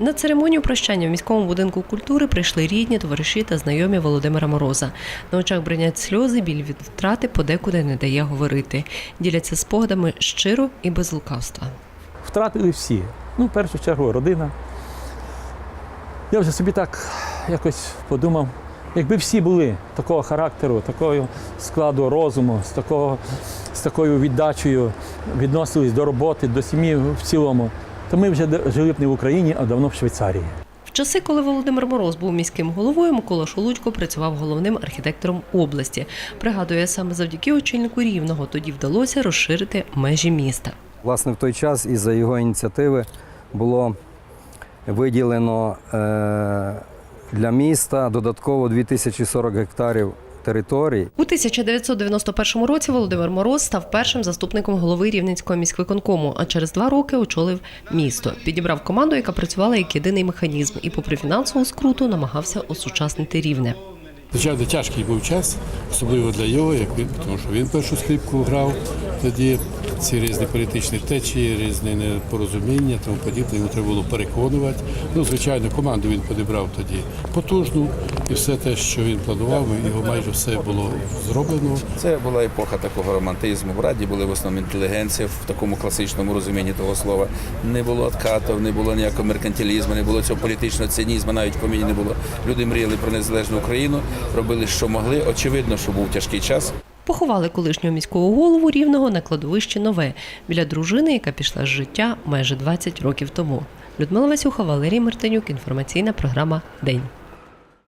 На церемонію прощання в міському будинку культури прийшли рідні, товариші та знайомі Володимира Мороза. На очах бринять сльози, біль від втрати подекуди не дає говорити. Діляться спогадами щиро і без лукавства. втратили всі. Ну, в першу чергу, родина. Я вже собі так якось подумав, якби всі були такого характеру, такого складу розуму, з, такого, з такою віддачею відносились до роботи, до сім'ї в цілому, то ми вже жили б не в Україні, а давно в Швейцарії. В часи, коли Володимир Мороз був міським головою, Микола Шолудько працював головним архітектором області. Пригадує, саме завдяки очільнику рівного тоді вдалося розширити межі міста. Власне, в той час із за його ініціативи було виділено е, для міста додатково 2040 гектарів територій. У 1991 році Володимир Мороз став першим заступником голови Рівненського міськвиконкому, а через два роки очолив місто. Підібрав команду, яка працювала як єдиний механізм, і, попри фінансову скруту, намагався осучаснити рівне. Звичайно, тяжкий був час, особливо для його, як він, тому що він першу скрипку грав тоді. Ці різні політичні течії, різні непорозуміння, тому подібне, йому треба було переконувати. Ну, звичайно, команду він підібрав тоді потужну, і все те, що він планував, його майже все було зроблено. Це була епоха такого романтизму. В Раді були в основному інтелігенція в такому класичному розумінні того слова. Не було откатів, не було ніякого меркантилізму, не було цього політичного цинізму, навіть в поміні не було. Люди мріяли про незалежну Україну, робили, що могли. Очевидно, що був тяжкий час. Поховали колишнього міського голову рівного на кладовищі нове біля дружини, яка пішла з життя майже 20 років тому. Людмила Васюха, Валерій Мартинюк. Інформаційна програма День.